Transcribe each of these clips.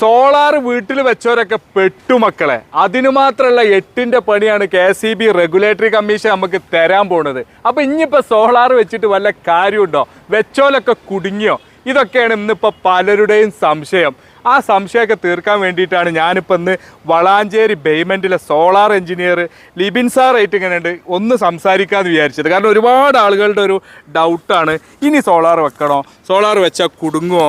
Solar വീട്ടിൽ വെച്ചവരൊക്കെ പെട്ടുമക്കളെ അതിനു മാത്രമല്ല എട്ടിന്റെ പണിയാണ് K C B regulatory commission നമുക്ക് തരാൻ പോണത്. അപ്പൊ ഇനിയിപ്പോ സോളാർ വെച്ചിട്ട് വല്ല കാര്യമുണ്ടോ? വെച്ചോലൊക്കെ കുടുങ്ങിയോ? ഇതൊക്കെയാണ് ഇന്നിപ്പോൾ പലരുടെയും സംശയം. ആ സംശയമൊക്കെ തീർക്കാൻ വേണ്ടിയിട്ടാണ് ഞാനിപ്പോൾ ഇന്ന് വളാഞ്ചേരി ബേയ്മെന്റിലെ സോളാർ എഞ്ചിനീയർ ലിബിൻ സാർ ആയിട്ട് ഇങ്ങനെ ഉണ്ട് ഒന്ന് സംസാരിക്കാമെന്ന് വിചാരിച്ചത്. കാരണം ഒരുപാട് ആളുകളുടെ ഒരു ഡൗട്ടാണ് ഇനി സോളാർ വെക്കണോ? സോളാർ വെച്ചാൽ കുടുങ്ങുമോ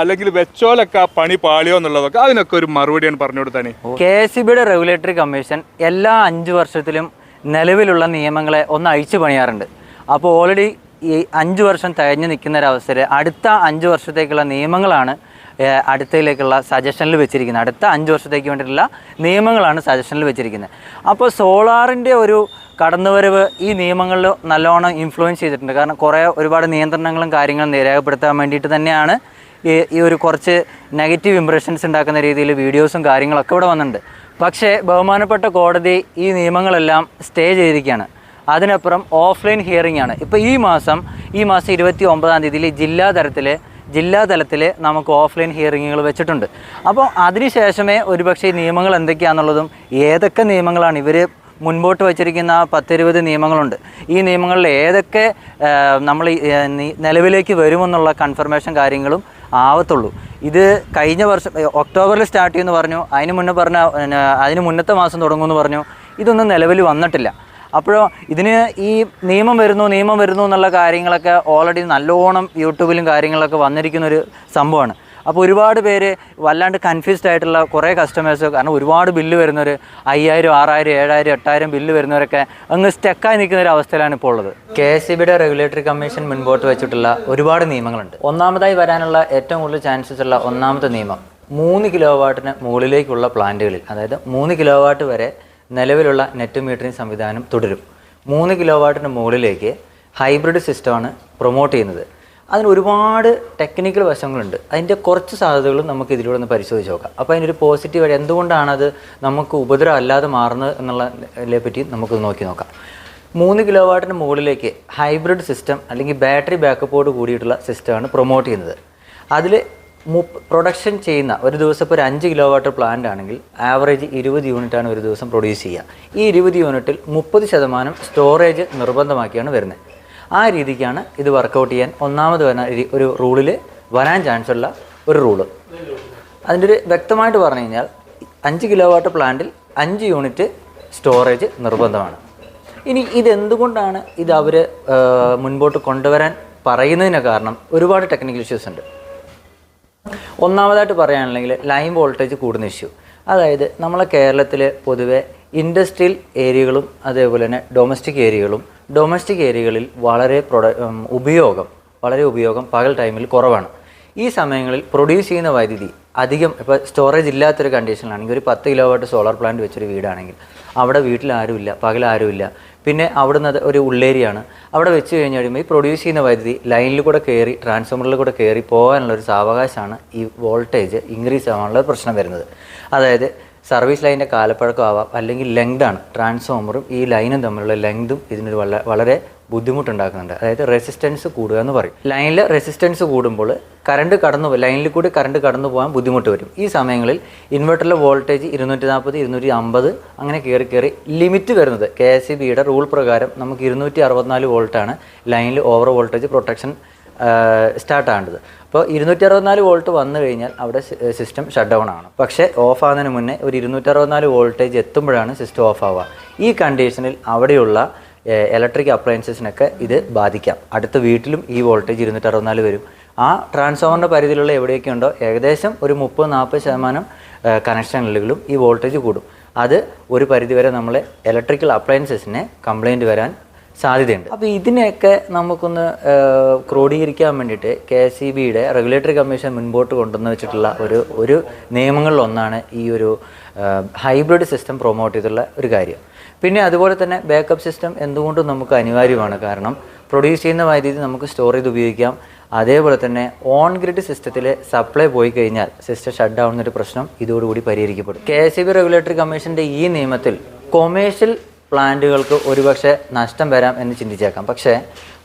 അല്ലെങ്കിൽ വെച്ചോലൊക്കെ ആ പണി പാളിയോ എന്നുള്ളതൊക്കെ അതിനൊക്കെ ഒരു മറുപടിയാണ് പറഞ്ഞു കൊടുത്താണ് കെ സി ബിയുടെ റെഗുലേറ്ററി കമ്മീഷൻ എല്ലാ അഞ്ച് വർഷത്തിലും നിലവിലുള്ള നിയമങ്ങളെ ഒന്ന് അഴിച്ചു പണിയാറുണ്ട്. അപ്പോൾ ഓൾറെഡി ഈ അഞ്ച് വർഷം തികഞ്ഞു നിൽക്കുന്ന ഒരവസരം അടുത്ത അഞ്ച് വർഷത്തേക്കുള്ള നിയമങ്ങളാണ് അടുത്തയിലേക്കുള്ള സജഷനിൽ വെച്ചിരിക്കുന്നത്. അടുത്ത അഞ്ച് വർഷത്തേക്ക് വേണ്ടിയിട്ടുള്ള നിയമങ്ങളാണ് സജഷനിൽ വെച്ചിരിക്കുന്നത്. അപ്പോൾ സോളാറിന്റെ ഒരു കടന്നുവരവ് ഈ നിയമങ്ങളിൽ നല്ലോണം ഇൻഫ്ലുവൻസ് ചെയ്തിട്ടുണ്ട്. കാരണം കുറേ ഒരുപാട് നിയന്ത്രണങ്ങളും കാര്യങ്ങളും രേഖപ്പെടുത്താൻ വേണ്ടിയിട്ട് തന്നെയാണ് ഈ ഒരു കുറച്ച് നെഗറ്റീവ് ഇംപ്രഷൻസ് ഉണ്ടാക്കുന്ന രീതിയിൽ വീഡിയോസും കാര്യങ്ങളൊക്കെ ഇവിടെ വന്നിട്ടുണ്ട്. പക്ഷേ ബഹുമാനപ്പെട്ട കോടതി ഈ നിയമങ്ങളെല്ലാം സ്റ്റേ ചെയ്തിരിക്കുകയാണ്. അതിനപ്പുറം ഓഫ്ലൈൻ ഹിയറിംഗ് ആണ്. ഇപ്പോൾ ഈ മാസം ഈ മാസം ഇരുപത്തി ഒമ്പതാം തീയതിയിൽ ജില്ലാ തലത്തിൽ ജില്ലാ തലത്തിൽ നമുക്ക് ഓഫ്ലൈൻ ഹിയറിങ്ങുകൾ വെച്ചിട്ടുണ്ട്. അപ്പോൾ അതിനുശേഷമേ ഒരുപക്ഷെ നിയമങ്ങൾ എന്തൊക്കെയാണെന്നുള്ളതും ഏതൊക്കെ നിയമങ്ങളാണ് ഇവർ മുൻപോട്ട് വച്ചിരിക്കുന്ന പത്തിരുപത് നിയമങ്ങളുണ്ട്. ഈ നിയമങ്ങളിൽ ഏതൊക്കെ നമ്മൾ നിലവിലേക്ക് വരുമെന്നുള്ള കൺഫർമേഷൻ കാര്യങ്ങളും ആവത്തുള്ളൂ. ഇത് കഴിഞ്ഞ വർഷം ഒക്ടോബറിൽ സ്റ്റാർട്ട് ചെയ്യുമെന്ന് പറഞ്ഞു അതിന് മുന്നേ പറഞ്ഞ അതിന് മുന്നത്തെ മാസം തുടങ്ങുമെന്ന് പറഞ്ഞു. ഇതൊന്നും നിലവിൽ വന്നിട്ടില്ല. അപ്പോഴോ ഇതിന് ഈ നിയമം വരുന്നു നിയമം വരുന്നു എന്നുള്ള കാര്യങ്ങളൊക്കെ ഓൾറെഡി നല്ലോണം യൂട്യൂബിലും കാര്യങ്ങളൊക്കെ വന്നിരിക്കുന്ന ഒരു സംഭവമാണ്. അപ്പോൾ ഒരുപാട് പേര് വല്ലാണ്ട് കൺഫ്യൂസ്ഡ് ആയിട്ടുള്ള കുറേ കസ്റ്റമേഴ്സ് കാരണം ഒരുപാട് ബില്ല് വരുന്നവർ അയ്യായിരം ആറായിരം ഏഴായിരം എട്ടായിരം ബില്ല് വരുന്നവരൊക്കെ അങ്ങ് സ്റ്റക്കായി നിൽക്കുന്ന ഒരു അവസ്ഥയിലാണ് ഇപ്പോൾ ഉള്ളത്. കെ എസ് സി ബിയുടെ റെഗുലേറ്ററി കമ്മീഷൻ മുൻപോട്ട് വെച്ചിട്ടുള്ള ഒരുപാട് നിയമങ്ങളുണ്ട്. ഒന്നാമതായി വരാനുള്ള ഏറ്റവും കൂടുതൽ ചാൻസസ് ഉള്ള ഒന്നാമത്തെ നിയമം മൂന്ന് കിലോ വാട്ടിന് മുകളിലേക്കുള്ള പ്ലാന്റുകളിൽ അതായത് മൂന്ന് കിലോ വാട്ട് വരെ നിലവിലുള്ള നെറ്റ് മീറ്ററിംഗ് സംവിധാനം തുടരും. മൂന്ന് കിലോ വാട്ടിന് മുകളിലേക്ക് ഹൈബ്രിഡ് സിസ്റ്റമാണ് പ്രൊമോട്ട് ചെയ്യുന്നത്. അതിന് ഒരുപാട് ടെക്നിക്കൽ വശങ്ങളുണ്ട്. അതിന്റെ കുറച്ച് സാധ്യതകളും നമുക്ക് ഇതിലൂടെ ഒന്ന് പരിശോധിച്ച് നോക്കാം. അപ്പോൾ അതിനൊരു പോസിറ്റീവ് അത് നമുക്ക് ഉപദ്രവം അല്ലാതെ മാറുന്നത് എന്നുള്ളതിനെ പറ്റി നമുക്ക് നോക്കി നോക്കാം. മൂന്ന് കിലോ വാട്ടിന് മുകളിലേക്ക് ഹൈബ്രിഡ് സിസ്റ്റം അല്ലെങ്കിൽ ബാറ്ററി ബാക്കപ്പോട് കൂടിയിട്ടുള്ള സിസ്റ്റമാണ് പ്രൊമോട്ട് ചെയ്യുന്നത്. അതിൽ പ്രൊഡക്ഷൻ ചെയ്യുന്ന ഒരു ദിവസം ഇപ്പോൾ ഒരു അഞ്ച് കിലോ വാട്ട് പ്ലാന്റ് ആണെങ്കിൽ ആവറേജ് ഇരുപത് ആണ് ഒരു ദിവസം പ്രൊഡ്യൂസ് ചെയ്യുക. ഈ ഇരുപത് യൂണിറ്റിൽ മുപ്പത് ശതമാനം സ്റ്റോറേജ് നിർബന്ധമാക്കിയാണ് വരുന്നത്. ആ രീതിക്കാണ് ഇത് വർക്കൗട്ട് ചെയ്യാൻ ഒന്നാമത് വരുന്ന ഒരു- റൂളിൽ വരാൻ ചാൻസ് ഉള്ള ഒരു റൂൾ അതിന്റെ ഒരു വ്യക്തമായിട്ട് പറഞ്ഞു കഴിഞ്ഞാൽ അഞ്ച് കിലോ വാട്ട് പ്ലാന്റിൽ അഞ്ച് യൂണിറ്റ് സ്റ്റോറേജ് നിർബന്ധമാണ്. ഇനി ഇതെന്തുകൊണ്ടാണ് ഇത് അവർ മുൻപോട്ട് കൊണ്ടുവരാൻ പറയുന്നതിന് കാരണം ഒരുപാട് ടെക്നിക്കൽ ഇഷ്യൂസ് ഉണ്ട്. ഒന്നാമതായിട്ട് പറയുകയാണെങ്കിൽ ലൈൻ വോൾട്ടേജ് കൂടുന്ന ഇഷ്യൂ. അതായത് നമ്മളെ കേരളത്തിൽ പൊതുവെ ഇൻഡസ്ട്രിയൽ ഏരിയകളും അതേപോലെ തന്നെ ഡൊമസ്റ്റിക് ഏരിയകളും ഡൊമസ്റ്റിക് ഏരിയകളിൽ വളരെ പ്രൊഡ ഉപയോഗം വളരെ ഉപയോഗം പകൽ ടൈമിൽ കുറവാണ്. ഈ സമയങ്ങളിൽ പ്രൊഡ്യൂസ് ചെയ്യുന്ന വൈദ്യുതി അധികം ഇപ്പോൾ സ്റ്റോറേജ് ഇല്ലാത്തൊരു കണ്ടീഷനിലാണെങ്കിൽ ഒരു പത്ത് കിലോ വാട്ട് സോളാർ പ്ലാന്റ് വെച്ചൊരു വീടാണെങ്കിൽ അവിടെ വീട്ടിൽ ആരുമില്ല പകൽ ആരുമില്ല പിന്നെ അവിടുന്ന് അത് ഒരു ഉള്ളേരിയാണ്. അവിടെ വെച്ച് കഴിഞ്ഞ് കഴിയുമ്പോൾ ഈ പ്രൊഡ്യൂസ് ചെയ്യുന്ന വൈദ്യുതി ലൈനിൽ കൂടെ കയറി ട്രാൻസ്ഫോമറിൽ കൂടെ കയറി പോകാനുള്ള ഒരു സാവകാശമാണ് ഈ വോൾട്ടേജ് ഇൻക്രീസ് ആവാനുള്ള പ്രശ്നം വരുന്നത്. അതായത് സർവീസ് ലൈനിന്റെ കാലപ്പഴക്കം ആവാം അല്ലെങ്കിൽ ലെങ്താണ് ട്രാൻസ്ഫോമറും ഈ ലൈനും തമ്മിലുള്ള ലെങ്തും ഇതിനൊരു വളരെ ബുദ്ധിമുട്ടുണ്ടാക്കുന്നുണ്ട്. അതായത് റെസിസ്റ്റൻസ് കൂടുക എന്ന് പറയും. ലൈനിൽ റെസിസ്റ്റൻസ് കൂടുമ്പോൾ കറണ്ട് കടന്നു ലൈനിൽ കൂടി കറണ്ട് കടന്നു പോകാൻ ബുദ്ധിമുട്ട് വരും. ഈ സമയങ്ങളിൽ ഇൻവെർട്ടറിലെ വോൾട്ടേജ് ഇരുന്നൂറ്റി നാൽപ്പത് ഇരുന്നൂറ്റി അമ്പത് അങ്ങനെ കയറി കയറി ലിമിറ്റ് വരുന്നത്. കെ എസ് സി ബിയുടെ റൂൾ പ്രകാരം നമുക്ക് ഇരുന്നൂറ്റി അറുപത്തിനാല് വോൾട്ടാണ് ലൈനിൽ ഓവർ വോൾട്ടേജ് പ്രൊട്ടക്ഷൻ സ്റ്റാർട്ട് ആകേണ്ടത് അപ്പോൾ ഇരുന്നൂറ്റി അറുപത്തിനാല് വോൾട്ട് വന്നു കഴിഞ്ഞാൽ അവിടെ സിസ്റ്റം ഷട്ട് ഡൗൺ ആണ്. പക്ഷേ ഓഫ് ആകുന്നതിന് മുന്നേ ഒരു ഇരുന്നൂറ്റി അറുപത്തിനാല് വോൾട്ടേജ് എത്തുമ്പോഴാണ് സിസ്റ്റം ഓഫ് ആവുക. ഈ കണ്ടീഷനിൽ അവിടെയുള്ള ഇലക്ട്രിക് അപ്ലയൻസസിനൊക്കെ ഇത് ബാധിക്കാം. അടുത്ത വീട്ടിലും ഈ വോൾട്ടേജ് ഇരുന്നൂറ്റി അറുപത്തിനാല് വരും. ആ ട്രാൻസ്ഫോമറിന്റെ പരിധിയിലുള്ള എവിടെയൊക്കെ ഉണ്ടോ ഏകദേശം ഒരു മുപ്പത് നാൽപ്പത് ശതമാനം കണക്ഷനുകളിലും ഈ വോൾട്ടേജ് കൂടും. അത് ഒരു പരിധിവരെ നമ്മളെ ഇലക്ട്രിക്കൽ അപ്ലയൻസസിനെ കംപ്ലൈന്റ് വരാൻ സാധ്യതയുണ്ട്. അപ്പോൾ ഇതിനെയൊക്കെ നമുക്കൊന്ന് ക്രോഡീകരിക്കാൻ വേണ്ടിയിട്ട് കെ എസ് സി ബിയുടെ റെഗുലേറ്ററി കമ്മീഷൻ മുൻപോട്ട് കൊണ്ടുവന്ന് വെച്ചിട്ടുള്ള ഒരു ഒരു നിയമങ്ങളിലൊന്നാണ് ഈ ഒരു ഹൈബ്രിഡ് സിസ്റ്റം പ്രൊമോട്ട് ചെയ്തിട്ടുള്ള ഒരു കാര്യം. പിന്നെ അതുപോലെ തന്നെ ബാക്കപ്പ് സിസ്റ്റം എന്തുകൊണ്ടും നമുക്ക് അനിവാര്യമാണ്. കാരണം പ്രൊഡ്യൂസ് ചെയ്യുന്ന വൈദ്യുതി നമുക്ക് സ്റ്റോർ ചെയ്ത് ഉപയോഗിക്കാം. അതേപോലെ തന്നെ ഓൺ ഗ്രിഡ് സിസ്റ്റത്തിൽ സപ്ലൈ പോയി കഴിഞ്ഞാൽ സിസ്റ്റം ഷട്ട് ഡൗൺ എന്നൊരു പ്രശ്നം ഇതോടുകൂടി പരിഹരിക്കപ്പെടും. കെ എസ് ബി റെഗുലേറ്ററി കമ്മീഷന്റെ ഈ നിയമത്തിൽ കൊമേഴ്ഷ്യൽ പ്ലാന്റുകൾക്ക് ഒരുപക്ഷെ നഷ്ടം വരാം എന്ന് ചിന്തിച്ചേക്കാം. പക്ഷേ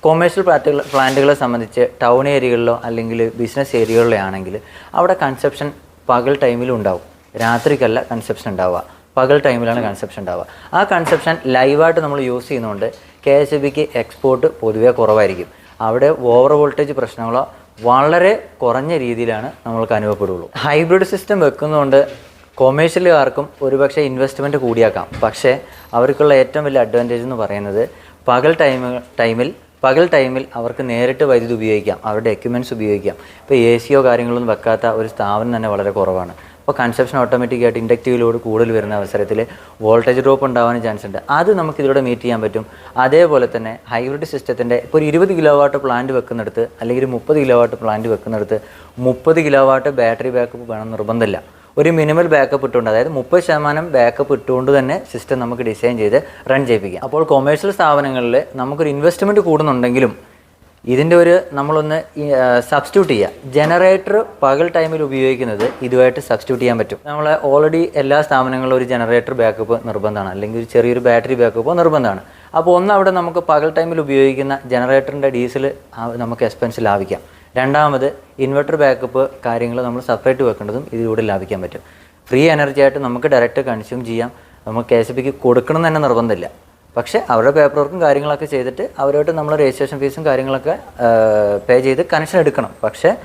കൊമേഴ്ഷ്യൽ പ്ലാറ്റുകൾ പ്ലാന്റുകളെ സംബന്ധിച്ച് ടൗൺ ഏരിയകളിലോ അല്ലെങ്കിൽ ബിസിനസ് ഏരിയകളിലോ ആണെങ്കിൽ അവിടെ കൺസെപ്ഷൻ പകൽ ടൈമിലും ഉണ്ടാവും. രാത്രിക്കല്ല കൺസെപ്ഷൻ ഉണ്ടാവുക. പകൽ ടൈമിലാണ് കൺസെപ്ഷൻ ഉണ്ടാവുക. ആ കൺസെപ്ഷൻ ലൈവായിട്ട് നമ്മൾ യൂസ് ചെയ്യുന്നതുകൊണ്ട് കെ എസ് ബിക്ക് എക്സ്പോർട്ട് പൊതുവേ കുറവായിരിക്കും. അവിടെ ഓവർ വോൾട്ടേജ് പ്രശ്നങ്ങളോ വളരെ കുറഞ്ഞ രീതിയിലാണ് നമ്മൾക്ക് അനുഭവപ്പെടുള്ളൂ. ഹൈബ്രിഡ് സിസ്റ്റം വെക്കുന്നതുകൊണ്ട് കൊമേഴ്ഷ്യലുകാർക്കും ഒരുപക്ഷെ ഇൻവെസ്റ്റ്മെന്റ് കൂടിയാക്കാം. പക്ഷേ അവർക്കുള്ള ഏറ്റവും വലിയ അഡ്വാന്റേജ് എന്ന് പറയുന്നത് പകൽ ടൈമ ടൈമിൽ പകൽ ടൈമിൽ അവർക്ക് നേരിട്ട് വൈദ്യുതി ഉപയോഗിക്കാം. അവരുടെ എക്യുപ്മെന്റ്സ് ഉപയോഗിക്കാം. ഇപ്പോൾ എ സിയോ കാര്യങ്ങളൊന്നും വെക്കാത്ത ഒരു സ്ഥാപനം തന്നെ വളരെ കുറവാണ്. അപ്പോൾ കൺസെപ്ഷൻ ഓട്ടോമാറ്റിക്കായിട്ട് ഇൻഡക്റ്റീവ് ലോഡ് കൂടുതൽ വരുന്ന അവസരത്തിൽ വോൾട്ടേജ് ഡ്രോപ്പ് ഉണ്ടാവാനും ചാൻസ് ഉണ്ട്. അത് നമുക്ക് ഇതിലൂടെ മീറ്റ് ചെയ്യാൻ പറ്റും. അതേപോലെ തന്നെ ഹൈബ്രിഡ് സിസ്റ്റത്തിന്റെ ഇപ്പോൾ ഒരു ഇരുപത് കിലോ വാട്ട് പ്ലാന്റ് വെക്കുന്നിടത്ത് അല്ലെങ്കിൽ ഒരു മുപ്പത് കിലോ വാട്ട് പ്ലാന്റ് വെക്കുന്നിടത്ത് മുപ്പത് കിലോ വാട്ട് ബാറ്ററി ബാക്കപ്പ് വേണം നിർബന്ധമില്ല. ഒരു മിനിമൽ ബാക്കപ്പ് ഇട്ടുകൊണ്ട് അതായത് മുപ്പത് ശതമാനം ബാക്കപ്പ് ഇട്ടുകൊണ്ട് തന്നെ സിസ്റ്റം നമുക്ക് ഡിസൈൻ ചെയ്ത് റൺ ചെയ്യിപ്പിക്കാം. അപ്പോൾ കൊമേഴ്ഷ്യൽ സ്ഥാപനങ്ങളിൽ നമുക്കൊരു ഇൻവെസ്റ്റ്മെന്റ് കൂടുന്നുണ്ടെങ്കിലും ഇതിന്റെ ഒരു നമ്മളൊന്ന് സബ്സ്റ്റിറ്റ്യൂട്ട് ചെയ്യുക ജനറേറ്റർ പകൽ ടൈമിൽ ഉപയോഗിക്കുന്നത് ഇതുമായിട്ട് സബ്സ്റ്റിറ്റ്യൂട്ട് ചെയ്യാൻ പറ്റും. നമ്മൾ ഓൾറെഡി എല്ലാ സ്ഥാപനങ്ങളിലും ഒരു ജനറേറ്റർ ബാക്കപ്പ് നിർബന്ധമാണ്. അല്ലെങ്കിൽ ഒരു ചെറിയൊരു ബാറ്ററി ബാക്കപ്പ് നിർബന്ധമാണ്. അപ്പോൾ ഒന്ന് അവിടെ നമുക്ക് പകൽ ടൈമിൽ ഉപയോഗിക്കുന്ന ജനറേറ്ററിന്റെ ഡീസൽ നമുക്ക് എക്സ്പെൻസ് ലാഭിക്കാം. രണ്ടാമത് ഇൻവെർട്ടർ ബാക്കപ്പ് കാര്യങ്ങൾ നമ്മൾ സെപ്പറേറ്റ് വെക്കേണ്ടതും ഇതിലൂടെ ലാഭിക്കാൻ പറ്റും. ഫ്രീ എനർജി ആയിട്ട് നമുക്ക് ഡയറക്റ്റ് കൺസ്യൂം ചെയ്യാം. നമുക്ക് കെ എസ് ബിക്ക് കൊടുക്കണം എന്ന് തന്നെ നിർബന്ധമില്ല. പക്ഷേ അവരുടെ പേപ്പർ വർക്കും കാര്യങ്ങളൊക്കെ ചെയ്തിട്ട് അവരോട്ട് നമ്മൾ രജിസ്ട്രേഷൻ ഫീസും കാര്യങ്ങളൊക്കെ പേ ചെയ്ത് കണക്ഷൻ എടുക്കണം. പക്ഷേ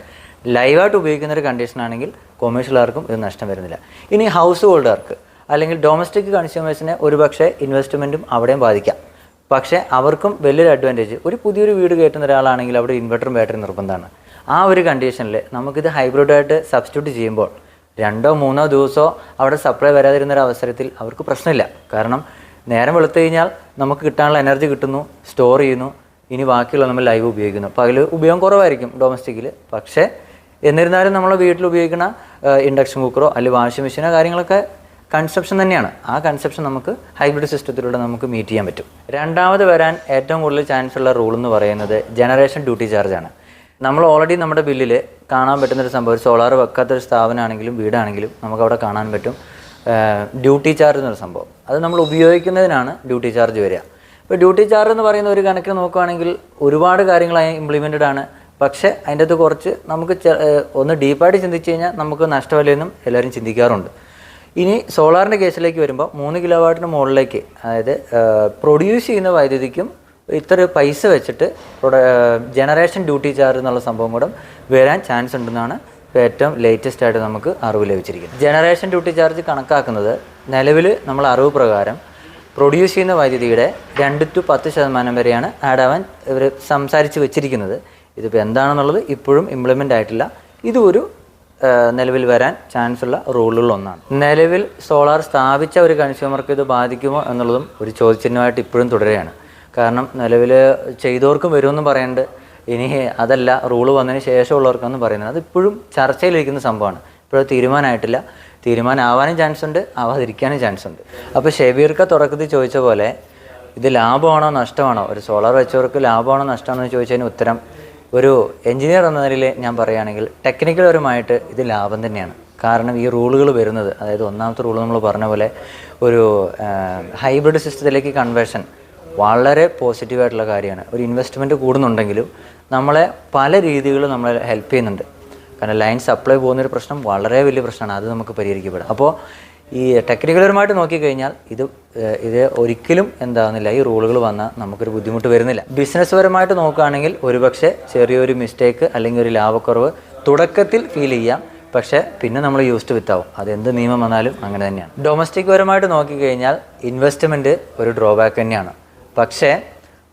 ലൈവായിട്ട് ഉപയോഗിക്കുന്ന ഒരു കണ്ടീഷൻ ആണെങ്കിൽ കൊമേഴ്ഷ്യലുകാർക്കും ഇത് നഷ്ടം വരുന്നില്ല. ഇനി ഹൗസ് ഹോൾഡർക്ക് അല്ലെങ്കിൽ ഡൊമസ്റ്റിക് കൺസ്യൂമേഴ്സിനെ ഒരുപക്ഷെ ഇൻവെസ്റ്റ്മെന്റും അവിടെയും ബാധിക്കാം. പക്ഷേ അവർക്കും വലിയൊരു അഡ്വാന്റേജ് ഒരു പുതിയൊരു വീട് കയറ്റുന്ന ഒരാളാണെങ്കിൽ അവിടെ ഇൻവെർട്ടറും ബാറ്ററി നിർബന്ധമാണ്. ആ ഒരു കണ്ടീഷനിൽ നമുക്കിത് ഹൈബ്രിഡായിട്ട് സബ്സ്റ്റിറ്റ്യൂട്ട് ചെയ്യുമ്പോൾ രണ്ടോ മൂന്നോ ദിവസമോ അവിടെ സപ്ലൈ വരാതിരുന്ന ഒരു അവസരത്തിൽ അവർക്ക് പ്രശ്നമില്ല. കാരണം നേരം വെളുത്തു കഴിഞ്ഞാൽ നമുക്ക് കിട്ടാനുള്ള എനർജി കിട്ടുന്നു സ്റ്റോർ ചെയ്യുന്നു ഇനി ബാക്കിയുള്ള നമ്മൾ ലൈവ് ഉപയോഗിക്കുന്നു. പകൽ ഉപയോഗം കുറവായിരിക്കും ഡൊമസ്റ്റിക്കിൽ പക്ഷേ എന്നിരുന്നാലും നമ്മൾ വീട്ടിൽ ഉപയോഗിക്കുന്ന ഇൻഡക്ഷൻ കുക്കറോ അല്ലെങ്കിൽ വാഷിംഗ് മെഷീനോ കാര്യങ്ങളൊക്കെ കൺസെപ്ഷൻ തന്നെയാണ്. ആ കൺസെപ്ഷൻ നമുക്ക് ഹൈബ്രിഡ് സിസ്റ്റത്തിലൂടെ നമുക്ക് മീറ്റ് ചെയ്യാൻ പറ്റും. രണ്ടാമത് വരാൻ ഏറ്റവും കൂടുതൽ ചാൻസ് ഉള്ള റൂൾ എന്ന് പറയുന്നത് ജനറേഷൻ ഡ്യൂട്ടി ചാർജാണ് നമ്മൾ ഓൾറെഡി നമ്മുടെ ബില്ലിൽ കാണാൻ പറ്റുന്നൊരു സംഭവം സോളാർ വെക്കാത്തൊരു സ്ഥാപനമാണെങ്കിലും വീടാണെങ്കിലും നമുക്ക് അവിടെ കാണാൻ പറ്റും. ഡ്യൂട്ടി ചാർജ് എന്നൊരു സംഭവം. അത് നമ്മൾ ഉപയോഗിക്കുന്നതിനാണ് ഡ്യൂട്ടി ചാർജ് വരിക. ഇപ്പോൾ ഡ്യൂട്ടി ചാർജ് എന്ന് പറയുന്ന ഒരു കണക്കിന് നോക്കുകയാണെങ്കിൽ ഒരുപാട് കാര്യങ്ങളായി ഇംപ്ലിമെന്റഡ് ആണ്. പക്ഷേ അതിന്റെ അകത്ത് കുറച്ച് നമുക്ക് ഒന്ന് ഡീപ്പായിട്ട് ചിന്തിച്ച് കഴിഞ്ഞാൽ നമുക്ക് നഷ്ടമല്ലെന്നും എല്ലാവരും ചിന്തിക്കാറുണ്ട്. ഇനി സോളാറിന്റെ കേസിലേക്ക് വരുമ്പോൾ മൂന്ന് കിലോ വാട്ടിന് മുകളിലേക്ക് അതായത് പ്രൊഡ്യൂസ് ചെയ്യുന്ന വൈദ്യുതിക്കും ഇത്ര പൈസ വെച്ചിട്ട് ജനറേഷൻ ഡ്യൂട്ടി ചാർജ് എന്നുള്ള സംഭവം കൂടെ വരാൻ ചാൻസ് ഉണ്ടെന്നാണ് ഏറ്റവും ലേറ്റസ്റ്റ് ആയിട്ട് നമുക്ക് അറിവ് ലഭിച്ചിരിക്കുന്നത് ജനറേഷൻ ഡ്യൂട്ടി ചാർജ് കണക്കാക്കുന്നത് നിലവിൽ നമ്മൾ അറിവ് പ്രകാരം പ്രൊഡ്യൂസ് ചെയ്യുന്ന വൈദ്യുതിയുടെ രണ്ട് ടു പത്ത് ശതമാനം വരെയാണ് ആഡ് ആവാൻ ഇവർ സംസാരിച്ച് വെച്ചിരിക്കുന്നത്. ഇതിപ്പോൾ എന്താണെന്നുള്ളത് ഇപ്പോഴും ഇംപ്ലിമെന്റ് ആയിട്ടില്ല. ഇതൊരു നിലവിൽ വരാൻ ചാൻസ് ഉള്ള റൂളുകളിൽ ഒന്നാണ്. നിലവിൽ സോളാർ സ്ഥാപിച്ച ഒരു കൺസ്യൂമർക്ക് ഇത് ബാധിക്കുമോ എന്നുള്ളതും ഒരു ചോദ്യചിഹ്നമായിട്ട് ഇപ്പോഴും തുടരുകയാണ്. കാരണം നിലവിൽ ചെയ്തവർക്കും വരുമെന്നും പറയുന്നുണ്ട് ഇനി അതല്ല റൂൾ വന്നതിന് ശേഷമുള്ളവർക്കെന്ന് പറയുന്നത്. അത് ഇപ്പോഴും ചർച്ചയിലിരിക്കുന്ന സംഭവമാണ്. ഇപ്പോഴും തീരുമാനമായിട്ടില്ല. തീരുമാനമാവാനും ചാൻസ് ഉണ്ട് ആവാതിരിക്കാനും ചാൻസ് ഉണ്ട് അപ്പോൾ ഷെബീർക്ക തുടക്കത്തിൽ ചോദിച്ച പോലെ ഇത് ലാഭമാണോ നഷ്ടമാണോ? ഒരു സോളാർ വെച്ചവർക്ക് ലാഭമാണോ നഷ്ടമാണോ എന്ന് ചോദിച്ചതിന് ഉത്തരം ഒരു എഞ്ചിനീയർ എന്ന നിലയിൽ ഞാൻ പറയുകയാണെങ്കിൽ ടെക്നിക്കൽപരമായിട്ട് ഇത് ലാഭം തന്നെയാണ്. കാരണം ഈ റൂളുകൾ വരുന്നത് അതായത് ഒന്നാമത്തെ റൂൾ നമ്മൾ പറഞ്ഞ പോലെ ഒരു ഹൈബ്രിഡ് സിസ്റ്റത്തിലേക്ക് കൺവേർഷൻ വളരെ പോസിറ്റീവായിട്ടുള്ള കാര്യമാണ്. ഒരു ഇൻവെസ്റ്റ്മെന്റ് കൂടുന്നുണ്ടെങ്കിലും നമ്മളെ പല രീതികളും നമ്മളെ ഹെൽപ്പ് ചെയ്യുന്നുണ്ട്. കാരണം ലൈൻ സപ്ലൈ പോകുന്നൊരു പ്രശ്നം വളരെ വലിയ പ്രശ്നമാണ്. അത് നമുക്ക് പരിഹരിക്കപ്പെടാം. അപ്പോൾ ഈ ടെക്നിക്കൽപരമായിട്ട് നോക്കിക്കഴിഞ്ഞാൽ ഇത് ഇത് ഒരിക്കലും എന്താകുന്നില്ല ഈ റൂളുകൾ വന്നാൽ നമുക്കൊരു ബുദ്ധിമുട്ട് വരുന്നില്ല. ബിസിനസ് പരമായിട്ട് നോക്കുകയാണെങ്കിൽ ഒരുപക്ഷെ ചെറിയൊരു മിസ്റ്റേക്ക് അല്ലെങ്കിൽ ഒരു ലാഭക്കുറവ് തുടക്കത്തിൽ ഫീൽ ചെയ്യാം. പക്ഷേ പിന്നെ നമ്മൾ യൂസ്ഡ് വിത്താവും അതെന്ത് നിയമം വന്നാലും അങ്ങനെ തന്നെയാണ്. ഡൊമസ്റ്റിക് പരമായിട്ട് നോക്കിക്കഴിഞ്ഞാൽ ഇൻവെസ്റ്റ്മെന്റ് ഒരു ഡ്രോബാക്ക് തന്നെയാണ്. പക്ഷേ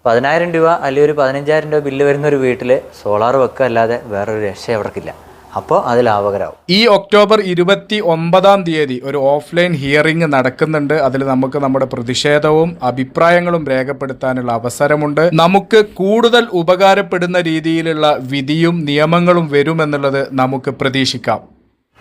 പതിനായിരം രൂപ അല്ലെങ്കിൽ ഒരു പതിനഞ്ചായിരം രൂപ ബില്ല് വരുന്ന ഒരു വീട്ടിൽ സോളാർ വെക്കുക അല്ലാതെ വേറൊരു രക്ഷ അവർക്കില്ല. അപ്പോൾ അത് ലാഭകരമാവും ഈ ഒക്ടോബർ ഇരുപത്തി ഒമ്പതാം തീയതി ഒരു ഓഫ്ലൈൻ ഹിയറിംഗ് നടക്കുന്നുണ്ട്. അതിൽ നമുക്ക് നമ്മുടെ പ്രതിഷേധവും അഭിപ്രായങ്ങളും രേഖപ്പെടുത്താനുള്ള അവസരമുണ്ട്. നമുക്ക് കൂടുതൽ ഉപകാരപ്പെടുന്ന രീതിയിലുള്ള വിധിയും നിയമങ്ങളും വരുമെന്നുള്ളത് നമുക്ക് പ്രതീക്ഷിക്കാം.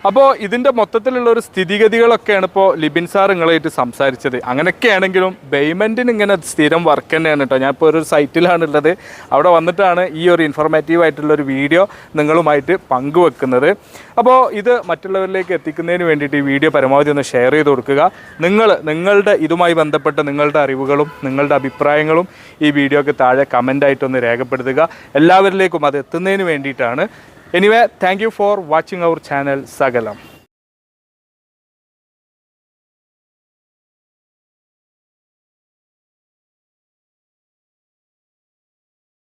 അപ്പോൾ ഇതിന്റെ മൊത്തത്തിലുള്ള ഒരു സ്ഥിതിഗതികളൊക്കെയാണ് ഇപ്പോൾ ലിബിൻ സാർ നിങ്ങളായിട്ട് സംസാരിച്ചത്. അങ്ങനെയൊക്കെയാണെങ്കിലും പേയ്മെന്റിന് ഇങ്ങനെ സ്ഥിരം വർക്ക് തന്നെയാണ് കേട്ടോ ഞാൻ ഇപ്പോൾ ഒരു സൈറ്റിലാണ് ഉള്ളത് അവിടെ വന്നിട്ടാണ് ഈ ഒരു ഇൻഫോർമേറ്റീവ് ആയിട്ടുള്ള ഒരു വീഡിയോ നിങ്ങളുമായിട്ട് പങ്കുവെക്കുന്നത്. അപ്പോൾ ഇത് മറ്റുള്ളവരിലേക്ക് എത്തിക്കുന്നതിന് വേണ്ടിയിട്ട് ഈ വീഡിയോ പരമാവധി ഒന്ന് ഷെയർ ചെയ്ത് കൊടുക്കുക. നിങ്ങൾ നിങ്ങളുടെ ഇതുമായി ബന്ധപ്പെട്ട നിങ്ങളുടെ അറിവുകളും നിങ്ങളുടെ അഭിപ്രായങ്ങളും ഈ വീഡിയോക്ക് താഴെ കമന്റായിട്ടൊന്ന് രേഖപ്പെടുത്തുക. എല്ലാവരിലേക്കും അത് എത്തുന്നതിന് വേണ്ടിയിട്ടാണ് anyway thank you for watching our channel സകലം